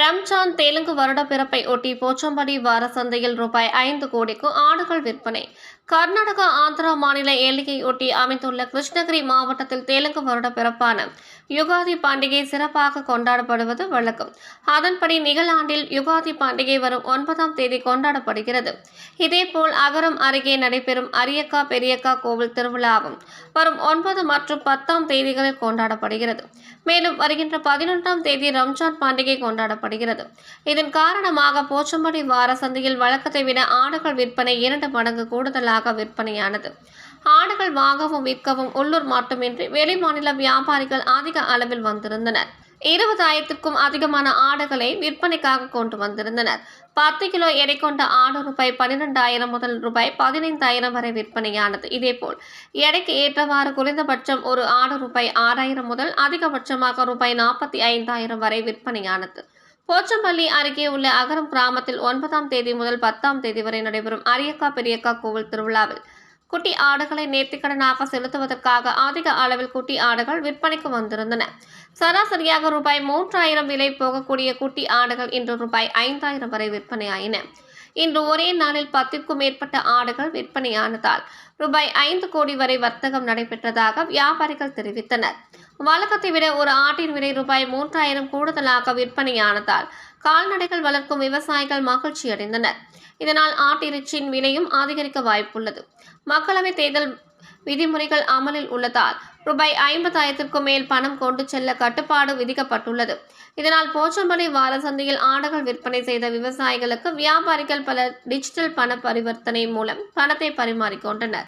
ரம்ஜான் தெலுங்கு வருட பிறப்பை ஒட்டி போச்சம்படி வார சந்தையில் ரூபாய் ஐந்து கோடிக்கு ஆடுகள் விற்பனை. கர்நாடகா ஆந்திரா மாநில எல்லையை ஒட்டி அமைந்துள்ள கிருஷ்ணகிரி மாவட்டத்தில் தெலுங்கு வருட பிறப்பான யுகாதி பண்டிகை சிறப்பாக கொண்டாடப்படுவது வழக்கம். அதன்படி நிகழாண்டில் யுகாதி பண்டிகை வரும் ஒன்பதாம் தேதி கொண்டாடப்படுகிறது. இதேபோல் அகரம் அருகே நடைபெறும் அரியக்கா பெரியக்கா கோவில் திருவிழாவும் வரும் ஒன்பது மற்றும் பத்தாம் தேதிகளில் கொண்டாடப்படுகிறது. மேலும் வருகின்ற பதினொன்றாம் தேதி ரம்ஜான் பண்டிகை கொண்டாடப்படுகிறது இதன் காரணமாக போச்சம்படி வார சந்தையில் வழக்கத்தை விட ஆடுகள் விற்பனை இரண்டு மடங்கு கூடுதலாக விற்பனையானது. ஆடுகள் வாங்கவும் விற்கவும் உள்ளூர் மட்டுமின்றி வெளிமாநில வியாபாரிகள் அதிக அளவில் வந்திருந்தனர். இருபதாயிரத்திற்கும் அதிகமான ஆடுகளை விற்பனைக்காக கொண்டு வந்திருந்தனர். பத்து கிலோ எடை கொண்ட ஆடு ரூபாய் பன்னிரெண்டாயிரம் முதல் ரூபாய் பதினைந்தாயிரம் வரை விற்பனையானது. இதேபோல் எடைக்கு ஏற்றவாறு குறைந்தபட்சம் ஒரு ஆடு ரூபாய் ஆறாயிரம் முதல் அதிகபட்சமாக ரூபாய் நாற்பத்தி ஐந்தாயிரம் வரை விற்பனையானது. போச்சம்பள்ளி அருகே உள்ள அகரம் கிராமத்தில் ஒன்பதாம் தேதி முதல் பத்தாம் தேதி வரை நடைபெறும் அரியக்கா பெரியக்கா கோவில் திருவிழாவில் குட்டி ஆடுகளை நேர்த்திக்கடனாக செலுத்துவதற்காக அதிக அளவில் குட்டி ஆடுகள் விற்பனைக்கு வந்திருந்தன. சராசரியாக ரூபாய் மூன்றாயிரம் விலை போகக்கூடிய குட்டி ஆடுகள் இன்று ரூபாய் ஐந்தாயிரம் வரை விற்பனையாயின. இன்று ஒரே நாளில் பத்திற்கும் மேற்பட்ட ஆடுகள் விற்பனையானதால் ரூபாய் ஐந்து கோடி வரை வர்த்தகம் நடைபெற்றதாக வியாபாரிகள் தெரிவித்தனர். வழக்கத்தை விட ஒரு ஆட்டின் விலை ரூபாய் மூன்றாயிரம் கூடுதலாக விற்பனையானதால் கால்நடைகள் வளர்க்கும் விவசாயிகள் மகிழ்ச்சி அடைந்தனர். இதனால் ஆட்டிறைச்சியின் விலையும் அதிகரிக்க வாய்ப்புள்ளது. மக்களவைத் தேர்தல் விதிமுறைகள் அமலில் உள்ளதால் ரூபாய் ஐம்பதாயிரத்திற்கும் மேல் பணம் கொண்டு செல்ல கட்டுப்பாடு விதிக்கப்பட்டுள்ளது. இதனால் போச்சம்பள்ளி வார சந்தையில் ஆடுகள் விற்பனை செய்த விவசாயிகளுக்கு வியாபாரிகள் பலர் டிஜிட்டல் பண பரிவர்த்தனை மூலம் பணத்தை பரிமாறிக்கொண்டனர்